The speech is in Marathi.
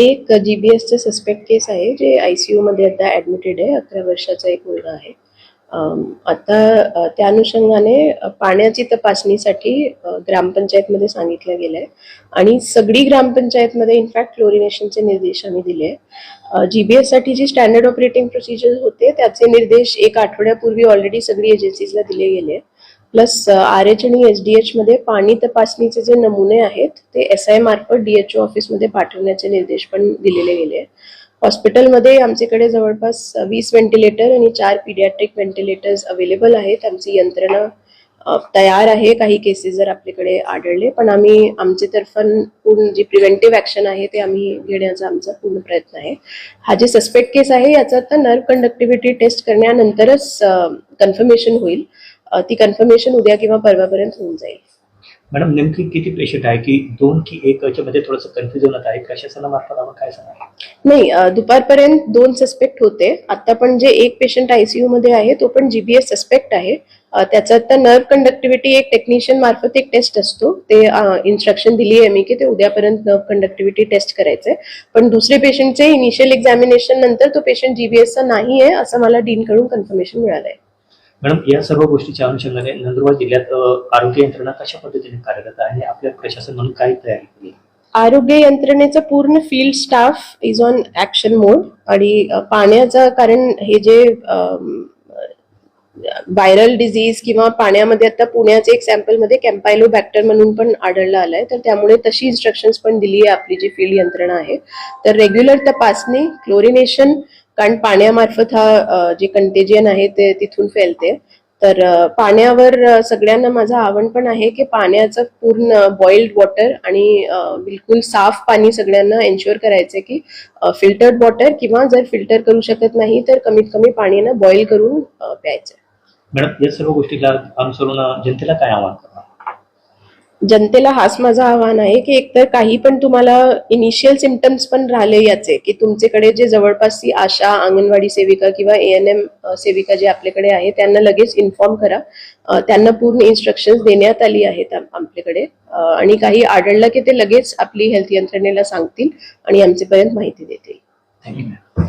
एक जीबीएसचं सस्पेक्ट केस आहे जे आयसीयू मध्ये आता ऍडमिटेड आहे अकरा वर्षाचा एक मुलगा आहे. आता त्या अनुषंगाने पाण्याची तपासणीसाठी ग्रामपंचायतमध्ये सांगितलं गेलंय. आणि सगळी ग्रामपंचायतमध्ये इनफॅक्ट क्लोरिनेशनचे निर्देश आम्ही दिले जीबीएससाठी जी स्टँडर्ड ऑपरेटिंग प्रोसिजर होते त्याचे निर्देश एक आठवड्यापूर्वी ऑलरेडी सगळी एजन्सीजला दिले गेले प्लस आर एच आणि एस डी एचमध्ये पाणी तपासणीचे जे नमुने आहेत ते एस आय मार्फत डीएचओ ऑफिसमध्ये पाठवण्याचे निर्देश पण दिलेले गेले आहेत. हॉस्पिटलमध्ये आमच्याकडे जवळपास वीस व्हेंटिलेटर आणि चार पिडियाट्रिक व्हेंटिलेटर्स अवेलेबल आहेत. आमची यंत्रणा तयार आहे. काही केसेस जर आपल्याकडे आढळले पण आम्ही आमचे तर्फन पूर्ण जी प्रिव्हेंटिव्ह ऍक्शन आहे ते आम्ही घेण्याचा आमचा पूर्ण प्रयत्न आहे. हा जे सस्पेक्ट केस आहे याचा आता नर्व कंडक्टिव्हिटी टेस्ट करण्यानंतरच कन्फर्मेशन होईल. ती कन्फर्मेशन उद्या किंवा परवापर्यंत होऊन जाईल. मॅडम नेमकी किती पेशंट आहे? की दोन की एक याच्यामध्ये थोडंसं कन्फ्युजन होत आहे? प्रशासनामार्फत आपण काय सांगा नाही दुपारपर्यंत दोन सस्पेक्ट होते. आता पण जे एक पेशंट आयसीयू मध्ये आहे तो पण जीबीएस सस्पेक्ट आहे. त्याचा आता नर्व कंडक्टिव्हिटी एक टेक्निशियन मार्फत एक टेस्ट असतो. ते इन्स्ट्रक्शन दिली आहे मी की ते उद्यापर्यंत नर्व कंडक्टिव्हिटी टेस्ट करायचंय. पण दुसरे पेशंटचे इनिशियल एक्झामिनेशन नंतर तो पेशंट जीबीएसचा नाही आहे असं मला डीन कडून कन्फर्मेशन मिळालंय. मॅडम या सर्व गोष्टीच्या अनुषंगाने नंदुरबार जिल्ह्यात आरोग्य यंत्रणा कशा पद्धतीने कार्यरत आहे? आणि आपल्या प्रशासन म्हणून काय तयारी केली आरोग्य यंत्रणेचा पूर्ण field staff is on action mode आणि अ, पाण्याचा कारण हे जे व्हायरल डिझीज किंवा पाण्यामध्ये आता पुण्याचे एक सॅम्पलमध्ये कॅम्पायलो बॅक्टर म्हणून पण आढळलं आलंय तर त्यामुळे तशी इन्स्ट्रक्शन्स पण दिली आहे आपली जी फील्ड यंत्रणा आहे. तर रेग्युलर तपासणी क्लोरिनेशन कारण पाण्यामार्फत हा जे कंटेजियन आहे ते तिथून फैलते. तर पाण्यावर सगळ्यांना माझं आव्हान पण आहे की पाण्याचं पूर्ण बॉइल्ड वॉटर आणि बिलकुल साफ पाणी सगळ्यांना एन्श्युअर करायचं की फिल्टर्ड वॉटर किंवा जर फिल्टर करू शकत नाही तर कमीत कमी पाणी ना बॉईल करून प्यायचं मॅडम या सर्व गोष्टीला अनुसरून जनतेला काय आव्हान? जनतेला हाच माझं आव्हान आहे की एकतर काही पण तुम्हाला इनिशियल सिमटम्स पण राहिले याचे की तुमच्याकडे जे जवळपासची आशा अंगणवाडी सेविका किंवा ए एन एम सेविका जे आपल्याकडे आहे त्यांना लगेच इन्फॉर्म करा. त्यांना पूर्ण इन्स्ट्रक्शन्स देण्यात आली आहेत आपल्याकडे. आणि काही आढळलं की ते लगेच आपली हेल्थ यंत्रणेला सांगतील आणि आमच्यापर्यंत माहिती देतील. थँक्यू